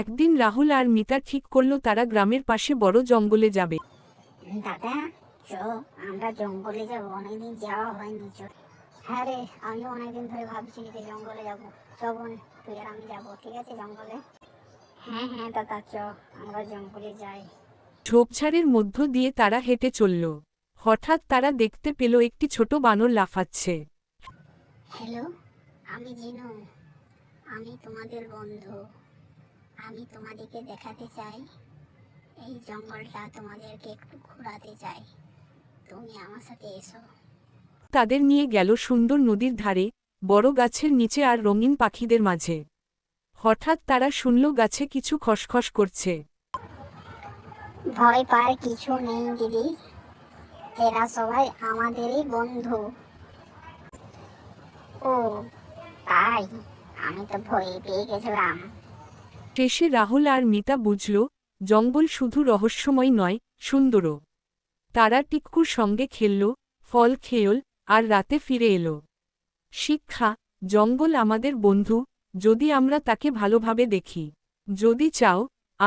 একদিন রাহুল আর মিতা ঠিক করল তারা গ্রামের পাশে বড় জঙ্গলে যাবে। দাদা চ আমরা জঙ্গলে যাব অনেকদিন যাওয়া হয়নি চ। হ্যাঁ রে আমি অনেকদিন ধরে ভাবছি যে জঙ্গলে যাব। তুই আর আমি যাব ঠিক আছে জঙ্গলে? হ্যাঁ হ্যাঁ দাদা চ আমরা জঙ্গলে যাই। ঝোপঝাড়ের মধ্য দিয়ে তারা হেঁটে চলল। হঠাৎ তারা দেখতে পেল একটি ছোট বানর লাফাচ্ছে। হ্যালো আমি জিনু। আমি তোমাদের বন্ধু। আমি তোমাদেরকে দেখাতে চাই। এই জঙ্গলটা তোমাদেরকে একটু ঘোরাতে চাই। তুমি আমার সাথে এসো। তাদের নিয়ে গেল সুন্দর নদীর ধারে বড় গাছের নিচে আর রঙিন পাখিদের মাঝে। হঠাৎ তারা শুনল গাছে কিছু খসখস করছে। ভয় পার কিছু নেই দিদি। এরা সবাই আমাদেরই বন্ধু। ও তাই? আমি তো ভয় পেয়ে গেছিলাম। শেষে রাহুল আর মিতা বুঝল, জঙ্গল শুধু রহস্যময় নয়, সুন্দরও। তারা টিক্কুর সঙ্গে খেলল, ফল খেয়ল, আর রাতে ফিরে এলো। শিক্ষা, জঙ্গল আমাদের বন্ধু, যদি আমরা তাকে ভালোভাবে দেখি। যদি চাও